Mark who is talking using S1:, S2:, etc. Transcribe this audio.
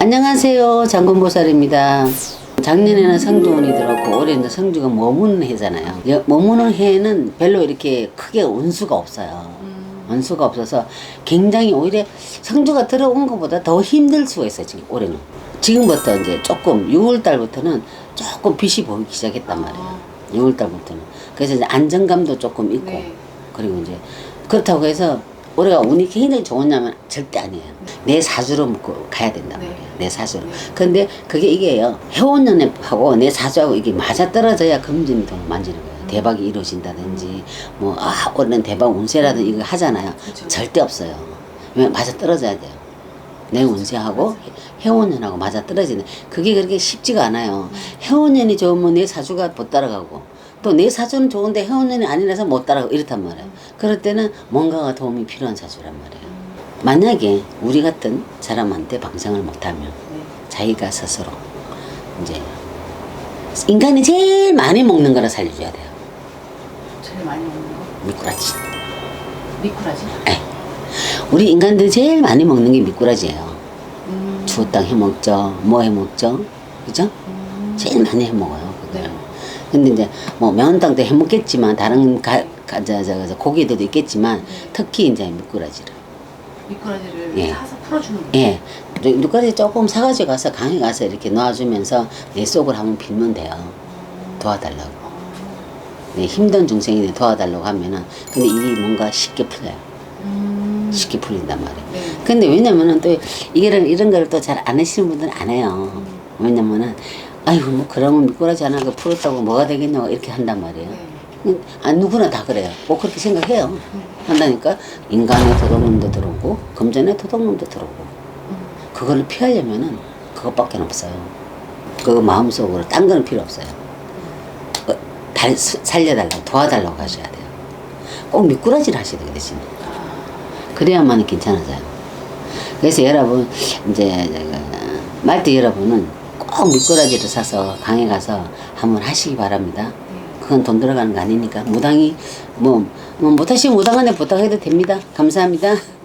S1: 안녕하세요. 장군보살입니다. 작년에는 성주운이 들었고 올해는 성주가 머무는 해잖아요. 여- 머무는 해에는 별로 이렇게 크게 운수가 없어요. 운수가 없어서 굉장히 오히려 성주가 들어온 것보다 더 힘들 수가 있어요. 지금 올해는. 지금부터 이제 조금 6월 달부터는 조금 빛이 보이기 시작했단 말이에요. 6월 달부터는. 그래서 이제 안정감도 조금 있고
S2: 네.
S1: 그리고 이제 그렇다고 해서 올해가 운이 굉장히 좋았냐면 절대 아니에요. 내 사주로 묶고 가야 된단
S2: 네.
S1: 말이에요. 내 사주로. 근데 그게 이게요. 해운연애하고 내 사주하고 이게 맞아 떨어져야 금전이 돈 만지는 거예요. 대박이 이루어진다든지 뭐 아 올해는 대박 운세라든지 이거 하잖아요.
S2: 그쵸.
S1: 절대 없어요. 왜냐면 맞아 떨어져야 돼요. 내 운세하고 해운년하고 맞아 떨어지는 그게 그렇게 쉽지가 않아요. 해운년이 좋으면 내 사주가 못 따라가고 또 내 사주는 좋은데 해운년이 아니라서 못 따라가고 이렇단 말이에요. 그럴 때는 뭔가가 도움이 필요한 사주란 말이에요. 만약에 우리 같은 사람한테 방생을 못하면
S2: 네.
S1: 자기가 스스로 이제 인간이 제일 많이 먹는 거를 살려줘야 돼요.
S2: 제일 많이 먹는 거
S1: 미꾸라지.
S2: 미꾸라지.
S1: 에. 우리 인간들이 제일 많이 먹는 게 미꾸라지예요.
S2: 음.
S1: 주어땅 해 먹죠. 뭐 해 먹죠. 그죠?
S2: 음.
S1: 제일 많이 해 먹어요. 그거를.
S2: 네.
S1: 근데 이제 뭐 매운탕도 해 먹겠지만 다른 가, 가, 저, 저, 저, 고기들도 있겠지만
S2: 네.
S1: 특히 이제 미꾸라지를.
S2: 미꾸라지를
S1: 예.
S2: 사서 풀어주는 거.
S1: 예. 미꾸라지 조금 사가지고 가서 강에 가서 이렇게 놓아주면서 내 속을 한번 빌면 돼요. 도와달라고. 네, 힘든 중생이 도와달라고 하면은 근데 일이 뭔가 쉽게 풀려요.
S2: 음.
S1: 쉽게 풀린단 말이에요.
S2: 네.
S1: 근데 왜냐면은 또 이런 이런 거를 또잘 안 하시는 분들은 안 해요. 왜냐면은 아이고 뭐 그러면 미꾸라지 하나 그 풀었다고 뭐가 되겠냐고 이렇게 한단 말이에요.
S2: 네.
S1: 음, 아 누구나 다 그래요. 꼭 그렇게 생각해요. 한다니까 인간의 도덕놈도 들어오고 금전의 도덕놈도 들어오고
S2: 음.
S1: 그거를 피하려면은 그것밖에 없어요. 그 마음속으로 딴 거는 필요 없어요. 어, 달, 살려달라고 도와달라고 하셔야 돼요. 꼭 미꾸라지를 하셔야 대신에. 그래야만 괜찮아져요. 그래서 여러분, 이제, 말띠 여러분은 꼭 미꾸라지를 사서 강에 가서 한번 하시기 바랍니다. 그건 돈 들어가는 거 아니니까. 무당이, 뭐, 뭐 못하시면 무당한테 부탁해도 됩니다. 감사합니다.